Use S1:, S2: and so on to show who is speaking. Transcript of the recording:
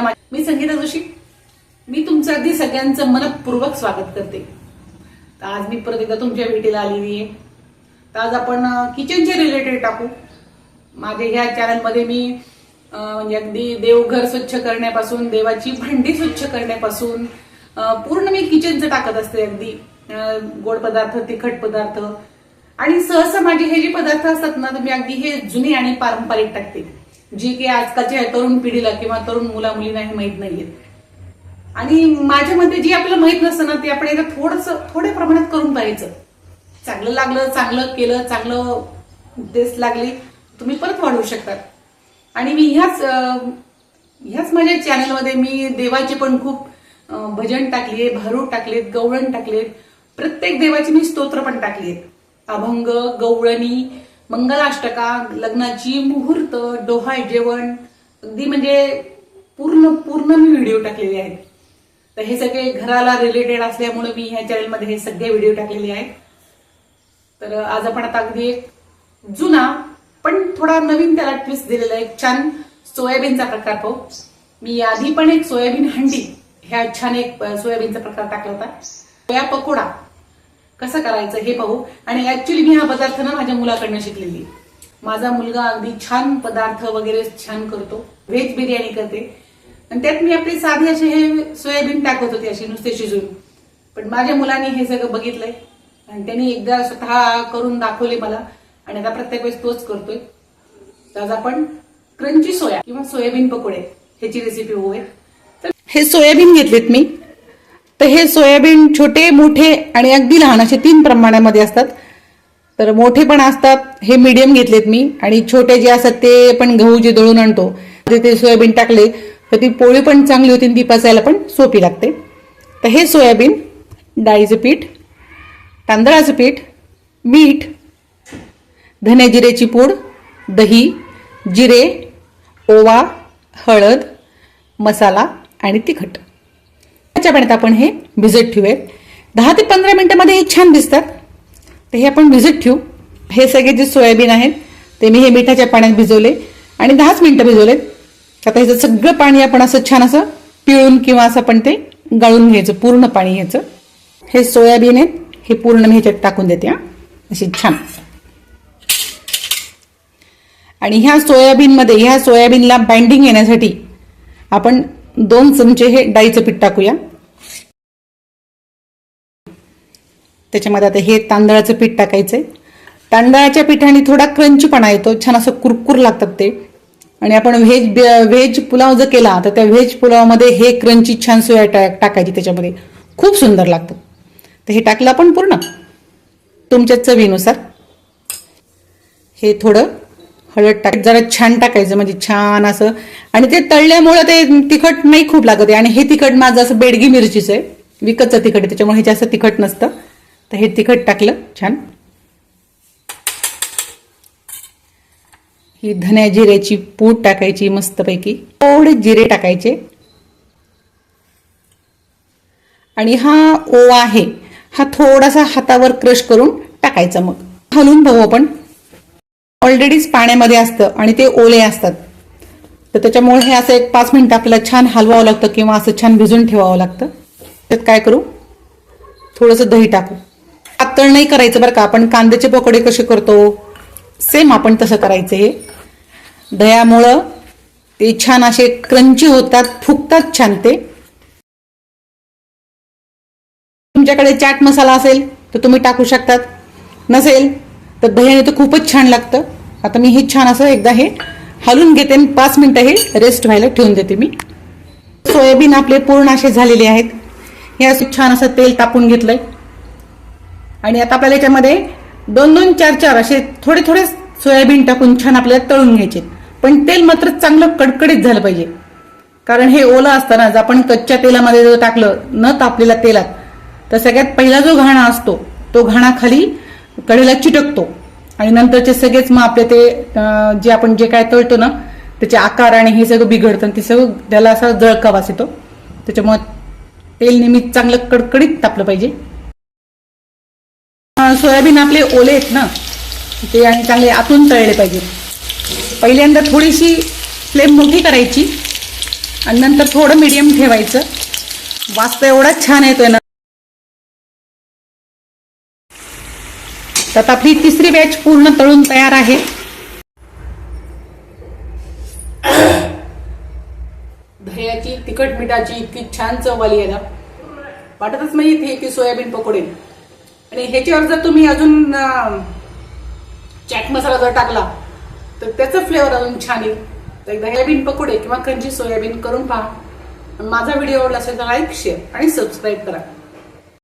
S1: सगळ्यांना मी संगीता जोशी. मी तुमचं अगदी सगळ्यांचं मनपूर्वक स्वागत करते. तर आज मी परत एकदा तुमच्या भेटीला आलेली आहे. तर आज आपण किचनचे रिलेटेड टाकू. माझ्या ह्या चॅनलमध्ये मी म्हणजे अगदी देवघर स्वच्छ करण्यापासून देवाची भांडी स्वच्छ करण्यापासून पूर्ण मी किचनचं टाकत असते अगदी. गोड पदार्थ तिखट पदार्थ. आणि सहसा माझे हे जे पदार्थ असतात ना तर मी अगदी हे जुने आणि पारंपरिक टाकते. जी की आजकालच्या तरुण पिढीला किंवा तरुण मुला मुलींना हे माहीत नाहीयेत आणि माझ्या मते जे आपल्याला माहीत नसतं ना ते आपण एकदा थोडस थोड्या प्रमाणात करून पाहायचं. चांगलं लागलं चांगलं केलं चांगलं देश लागली तुम्ही परत वाढवू शकतात आणि मी ह्याच ह्याच माझ्या चॅनलमध्ये मी देवाचे पण खूप भजन टाकले भारूड टाकलेत गवळण टाकलेत. प्रत्येक देवाची मी स्तोत्र पण टाकली आहेत अभंग गवळणी मंगलाष्टका लग्नाची मुहूर्त डोहाळ जेवण अगदी म्हणजे पूर्ण पूर्ण मी व्हिडिओ टाकलेले आहेत. तर हे सगळे घराला रिलेटेड असल्यामुळे मी ह्या चॅनलमध्ये हे सगळे व्हिडिओ टाकलेले आहेत. तर आज आपण आता अगदी एक जुना पण थोडा नवीन त्याला ट्विस्ट दिलेला एक छान सोयाबीनचा प्रकार पाहू. मी आधी पण एक सोयाबीन हंडी ह्या छान एक सोयाबीनचा प्रकार टाकला होता. सोया पकोडा. कसं करायचं हे पाहू. आणि ऍक्च्युली मी हा पदार्थ ना माझ्या मुलाकडनं शिकलेली. माझा मुलगा अगदी छान पदार्थ वगैरे छान करतो. व्हेज बिर्याणी करते. आणि त्यात मी आपले साधी असे हे सोयाबीन टाकत होते अशी नुसते शिजून. पण माझ्या मुलांनी हे सगळं बघितलंय. आणि त्यांनी एकदा स्वतः करून दाखवले मला. आणि आता प्रत्येक वेळेस तोच करतोय. तर आज आपण क्रंची सोया किंवा सोयाबीन पकोडे ह्याची रेसिपी होऊया तर हे सोयाबीन घेतलेत मी. तर हे सोयाबीन छोटे मोठे आणि अगदी लहान असे तीन प्रमाणामध्ये असतात. तर मोठे पण असतात हे मीडियम घेतलेत मी. आणि छोटे जे असतात ते पण गहू जे दळून आणतो ते ते सोयाबीन टाकले तर ती पोळी पण चांगली होती ती पचायला पण सोपी लागते. तर हे सोयाबीन डाळीचं पीठ तांदळाचं पीठ मीठ धने जिरेची पूड दही जिरे ओवा हळद मसाला आणि तिखट. त्याच्या पाण्यात आपण हे भिजत ठेवूयात. दहा ते पंधरा मिनटामध्ये हे छान दिसतात. तर हे आपण भिजत ठेवू. हे सगळे जे सोयाबीन आहेत ते मी हे मिठाच्या पाण्यात भिजवले आणि दहाच मिनटं भिजवलेत. आता ह्याचं सगळं पाणी आपण असं छान असं पिळून किंवा असं आपण ते गाळून घ्यायचं पूर्ण पाणी ह्याचं हे सोयाबीन आहेत हे पूर्ण मी ह्याच्यात टाकून देते हा. अशी छान. आणि ह्या सोयाबीनमध्ये ह्या सोयाबीनला बाइंडिंग येण्यासाठी आपण दोन चमचे हे डाळीचं पीठ टाकूया. त्याच्यामध्ये आता हे तांदळाचं पीठ टाकायचं आहे तांदळाच्या पिठाने थोडा क्रंचीपणा येतो छान असं कुरकुर लागतात ते. आणि आपण व्हेज व्हेज पुलाव जर केला तर त्या व्हेज पुलावमध्ये हे क्रंची छान सोया टा- टाकायची त्याच्यामध्ये. खूप सुंदर लागतं. तर हे टाकलं आपण पूर्ण. तुमच्या चवीनुसार. हे थोडं हळद टाक जरा छान टाकायचं म्हणजे छान असं. आणि ते तळल्यामुळं ते तिखट नाही खूप लागत आहे. आणि हे तिखट माझं असं बेडगी मिरचीचं आहे. विकतचं तिखट आहे त्याच्यामुळे हे जास्त तिखट नसतं. तर हे तिखट टाकलं छान. ही धन्या जिऱ्याची पूड टाकायची मस्तपैकी. थोडे जिरे टाकायचे. आणि हा ओवा आहे हा थोडासा हातावर क्रश करून टाकायचा मग. हलून बघू आपण. ऑलरेडीच पाण्यामध्ये असतं आणि ते ओले असतात. तर त्याच्यामुळे हे असं एक पाच मिनिटं आपल्याला छान हलवावं लागतं किंवा असं छान भिजून ठेवावं लागतं. त्यात काय करू? थोडंसं दही टाकू. पातळ नाही करायचं बरं का. आपण कांद्याचे पकोडे कसे करतो? सेम आपण तसं करायचं. हे दह्यामुळं ते छान असे क्रंची होतात फुगतात छान ते. तुमच्याकडे चाट मसाला असेल तर तुम्ही टाकू शकतात. नसेल तर दह्याने तर खूपच छान लागतं. आता मी हे छान असं एकदा हे हलून घेते आणि पाच मिनिटं हे रेस्ट व्हायला ठेवून देते मी. सोयाबीन आपले पूर्ण असे झालेले आहेत. हे असं छान असं तेल तापून घेतलंय. आणि आता आपल्याला याच्यामध्ये दोन दोन चार चार असे थोडे थोडे सोयाबीन टाकून छान आपल्याला तळून घ्यायचे. पण तेल मात्र चांगलं कडकडीत झालं पाहिजे. कारण हे ओलं असताना जर आपण कच्च्या तेलामध्ये जर टाकलं न तापलेल्या तेलात तर सगळ्यात पहिला जो घाणा असतो तो घाणा खाली कडेला चिटकतो. आणि नंतरचे सगळेच मग आपले ते जे आपण जे काय तळतो ना त्याचे आकार आणि हे सगळं बिघडतं आणि ते सगळं त्याला असा जळकावास येतो. त्याच्यामुळे तेल नेहमी चांगलं कडकडीत तापलं पाहिजे. सोयाबीन आपले ओले आहेत ना ते आणि चांगले आतून तळले पाहिजे. पहिल्यांदा थोडीशी फ्लेम मोठी करायची आणि नंतर थोडं मीडियम ठेवायचं. वास एवढा छान येतोय ना. तर आपली तिसरी बॅच पूर्ण तळून तयार आहे. दह्याची तिखट मिठाची इतकी छान चव आली आहे ना. वाटतच नाही इथे की सोयाबीन पकोडे. आणि ह्याच्यावर जर तुम्ही अजून अं, चाट मसाला जर टाकला तर त्याचं फ्लेवर अजून छान येईल. तर एकदा सोयाबीन पकोडे किंवा कंची सोयाबीन करून पहा. माझा व्हिडिओ आवडला असेल तर लाईक शेअर आणि सबस्क्राईब करा.